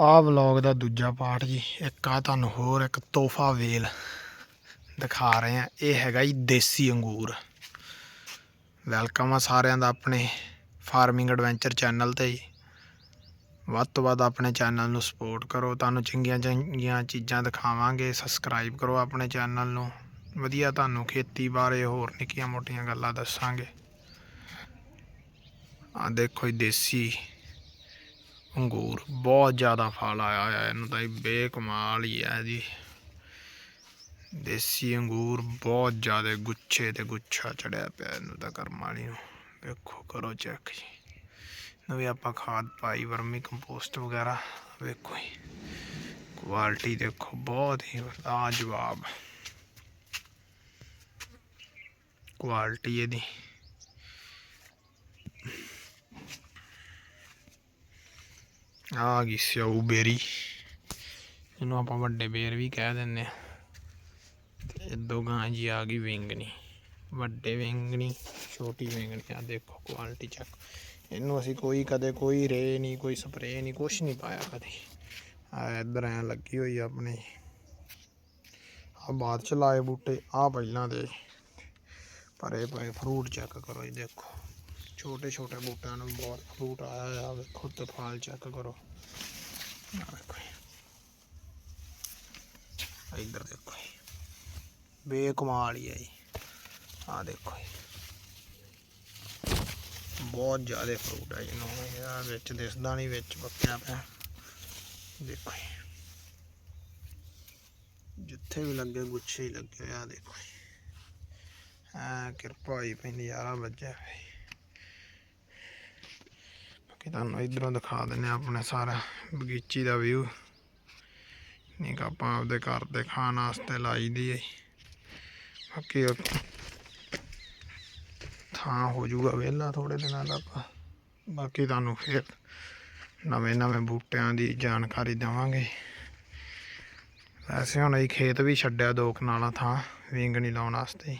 ਆਹ ਵਲੌਗ ਦਾ ਦੂਜਾ ਪਾਰਟ ਜੀ, ਇੱਕ ਆ ਤੁਹਾਨੂੰ ਹੋਰ ਇੱਕ ਤੋਹਫਾ ਵੇਲ ਦਿਖਾ ਰਹੇ ਆ ਇਹ ਹੈਗਾ ਜੀ ਦੇਸੀ ਅੰਗੂਰ। ਵੈਲਕਮ ਆ ਸਾਰਿਆਂ ਦਾ ਆਪਣੇ ਫਾਰਮਿੰਗ ਐਡਵੈਂਚਰ ਚੈਨਲ ਤੇ ਜੀ। ਵੱਧ ਤੋਂ ਵੱਧ ਆਪਣੇ ਚੈਨਲ ਨੂੰ ਸਪੋਰਟ ਕਰੋ। ਤੁਹਾਨੂੰ ਚੰਗੀਆਂ ਚੰਗੀਆਂ ਚੀਜ਼ਾਂ ਦਿਖਾਵਾਂਗੇ। ਸਬਸਕ੍ਰਾਈਬ ਕਰੋ ਆਪਣੇ ਚੈਨਲ ਨੂੰ। ਵਧੀਆ ਤੁਹਾਨੂੰ ਖੇਤੀ ਬਾਰੇ ਹੋਰ ਨਿੱਕੀਆਂ ਮੋਟੀਆਂ ਗੱਲਾਂ ਦੱਸਾਂਗੇ। ਆ ਦੇਖੋ ਜੀ ਦੇਸੀ ਅੰਗੂਰ, ਬਹੁਤ ਜ਼ਿਆਦਾ ਫਲ ਆਇਆ ਹੋਇਆ, ਇਹਨੂੰ ਤਾਂ ਜੀ ਬੇਕਮਾਲ ਹੀ ਹੈ ਜੀ। ਦੇਸੀ ਅੰਗੂਰ ਬਹੁਤ ਜ਼ਿਆਦਾ ਗੁੱਛੇ ਤੇ ਗੁੱਛਾ ਚੜਿਆ ਪਿਆ ਇਹਨੂੰ ਤਾਂ ਕਰਮ ਵਾਲੀ ਨੂੰ। ਵੇਖੋ, ਕਰੋ ਚੈੱਕ ਜੀ। ਇਹਨੂੰ ਵੀ ਆਪਾਂ ਖਾਦ ਪਾਈ, ਵਰਮੀ ਕੰਪੋਸਟ ਵਗੈਰਾ, ਵੇਖੋ ਜੀ। ਕੁਆਲਿਟੀ ਦੇਖੋ, ਬਹੁਤ ਹੀ ਆ ਜਵਾਬ ਕੁਆਲਿਟੀ ਇਹਦੀ। ਆ ਗਈ ਸਿਆਊ ਬੇਰੀ। ਇਹਨੂੰ ਆਪਾਂ ਵੱਡੇ ਬੇਰ ਵੀ ਕਹਿ ਦਿੰਦੇ ਆ ਤੇ ਇਦੋਂ ਗਾਂ ਜੀ ਆ ਗਈ ਵਿੰਗਣੀ। ਵੱਡੇ ਵਿੰਗਣੀ, ਛੋਟੀ ਵਿੰਗਣੀ। ਆ ਦੇਖੋ ਕੁਆਲਿਟੀ ਚੈੱਕ ਇਹਨੂੰ ਅਸੀਂ ਕੋਈ ਕਦੇ ਕੋਈ ਰੇ ਨਹੀਂ, ਕੋਈ ਸਪਰੇਅ ਨਹੀਂ, ਕੁਛ ਨਹੀਂ ਪਾਇਆ ਕਦੇ। ਆ ਇੱਧਰ ਐ ਲੱਗੀ ਹੋਈ ਆਪਣੇ। ਆ ਬਾਅਦ ਚ ਲਾਏ ਬੂਟੇ। ਆ ਪਹਿਲਾਂ ਦੇ। ਭਰੇ ਪਏ ਫਰੂਟ ਚੈੱਕ ਕਰੋ ਜੀ, ਦੇਖੋ। ਛੋਟੇ ਛੋਟੇ ਬੂਟਿਆਂ ਨੂੰ ਬਹੁਤ ਫਰੂਟ ਆਇਆ ਹੋਇਆ, ਵੇਖੋ ਤੇ ਫਲ ਚੈੱਕ ਕਰੋ ਆ ਵੇਖੋ ਜੀ। ਇੱਧਰ ਦੇਖੋ ਜੀ। ਬੇਕਮਾਲ ਹੀ ਹੈ ਜੀ ਆ ਦੇਖੋ ਜੀ। ਬਹੁਤ ਜ਼ਿਆਦਾ ਫਰੂਟ ਹੈ ਇਹਨੂੰ ਇਹਦਾ ਵਿੱਚ ਦਿਸਦਾ ਨਹੀਂ, ਵਿੱਚ ਪੱਕਿਆ ਪਿਆ ਦੇਖੋ ਜੀ। ਜਿੱਥੇ ਵੀ ਲੱਗੇ, ਗੁੱਛੇ ਹੀ ਲੱਗੇ ਹੋਏ ਆ, ਦੇਖੋ ਜੀ। ਐ ਕਿਰਪਾ ਹੋਈ ਪਈ ਨਜ਼ਾਰਾ ਵੱਜਿਆ ਹੋਇਆ ਤੁਹਾਨੂੰ ਇਧਰੋਂ ਦਿਖਾ ਦਿੰਨੇ ਆ ਆਪਣੇ ਸਾਰਾ ਬਗੀਚੀ ਦਾ ਵਿਊ ਨਹੀਂ ਕਿ ਆਪਾਂ ਆਪਦੇ ਘਰ ਦੇ ਖਾਣ ਵਾਸਤੇ ਲਾਈ ਦੀ ਹੈ ਬਾਕੀ ਥਾਂ ਹੋ ਜਾਊਗਾ ਵਿਹਲਾ ਥੋੜੇ ਦਿਨਾਂ ਤੱਕ ਬਾਕੀ ਤੁਹਾਨੂੰ ਫਿਰ ਨਵੇਂ ਨਵੇਂ ਬੂਟਿਆਂ ਦੀ ਜਾਣਕਾਰੀ ਦੇਵਾਂਗੇ। ਵੈਸੇ ਹੁਣ ਅਸੀਂ ਖੇਤ ਵੀ ਛੱਡਿਆ ਦੋ ਕਨਾਲਾ ਥਾਂ ਵਿੰਗਣੀ ਲਾਉਣ ਵਾਸਤੇ।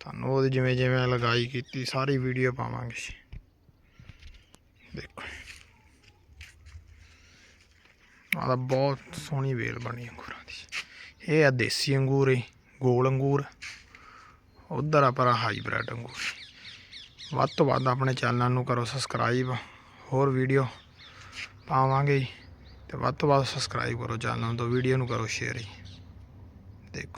ਤੁਹਾਨੂੰ ਉਹਦੀ ਜਿਵੇਂ ਜਿਵੇਂ ਲਗਾਈ ਕੀਤੀ ਸਾਰੀ ਵੀਡੀਓ ਪਾਵਾਂਗੇ। ਦੇਖੋ ਆਹ ਤਾਂ ਬਹੁਤ ਸੋਹਣੀ ਵੇਲ ਬਣੀ ਅੰਗੂਰਾਂ ਦੀ। ਇਹ ਆ ਦੇਸੀ ਅੰਗੂਰ ਏ ਗੋਲ ਅੰਗੂਰ। ਉਧਰ ਆ ਪਰ ਹਾਈਬ੍ਰਿਡ ਅੰਗੂਰ। ਵੱਧ ਤੋਂ ਵੱਧ ਆਪਣੇ ਚੈਨਲ ਨੂੰ ਕਰੋ ਸਬਸਕ੍ਰਾਈਬ ਹੋਰ ਵੀਡੀਓ ਪਾਵਾਂਗੇ ਜੀ। ਤੇ ਵੱਧ ਤੋਂ ਵੱਧ ਸਬਸਕ੍ਰਾਈਬ ਕਰੋ ਚੈਨਲ ਨੂੰ ਤੇ ਵੀਡੀਓ ਨੂੰ ਕਰੋ ਸ਼ੇਅਰ ਜੀ। ਦੇਖੋ।